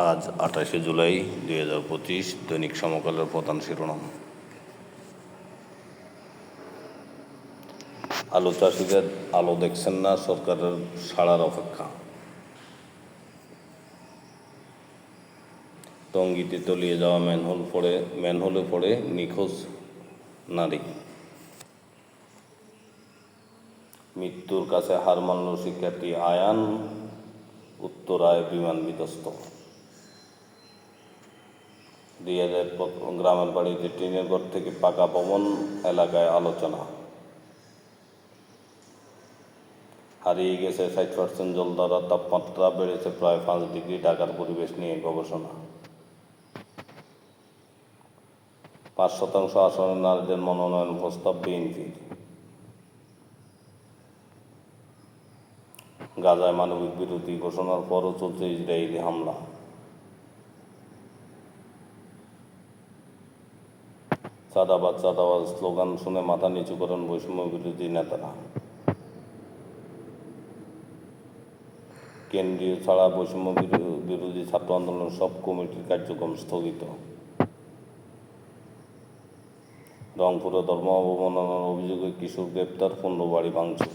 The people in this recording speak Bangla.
আজ আঠাশে জুলাই দুই হাজার পঁচিশ দৈনিক সমকালের প্রধান শিরোনাম। আলু চাষিদের আলো দেখছেন না সরকারের সাড়ার অপেক্ষা। টঙ্গিতে তলিয়ে যাওয়া ম্যানহোল পড়ে, ম্যানহোলে পড়ে নিখোঁজ নারী। মৃত্যুর কাছে হার মানল শিক্ষার্থী আয়ান, উত্তরায় বিমান বিধ্বস্ত। দুই হাজার গ্রামের বাড়িতে ঘর থেকে পাকা ভবন এলাকায় আলোচনা। হারিয়ে গেছে ষাট পার্সেন্ট জল দ্বারা, তাপমাত্রা বেড়েছে প্রায় পাঁচ ডিগ্রি ঢাকার পরিবেশ নিয়ে গবেষণা। পাঁচ শতাংশ আসনে নারীদের মনোনয়ন প্রস্তাব বিএনপির। গাজায় মানবিক বিরোধী ঘোষণার পরও চলছে ইসরায়েলি হামলা। চাঁদাবাদ চাঁদাবাদ স্লোগান শুনে মাথা নিচু করেন বৈষম্য বিরোধী নেতারা। কেন্দ্রীয় ছাড়া বৈষম্য বিরো- বিরোধী ছাত্র আন্দোলন সব কমিটির কার্যক্রম স্থগিত। রংপুরে ধর্ম অবমাননার অভিযোগে কিশোর গ্রেপ্তার পণ্য বাড়ি ভাঙচুর।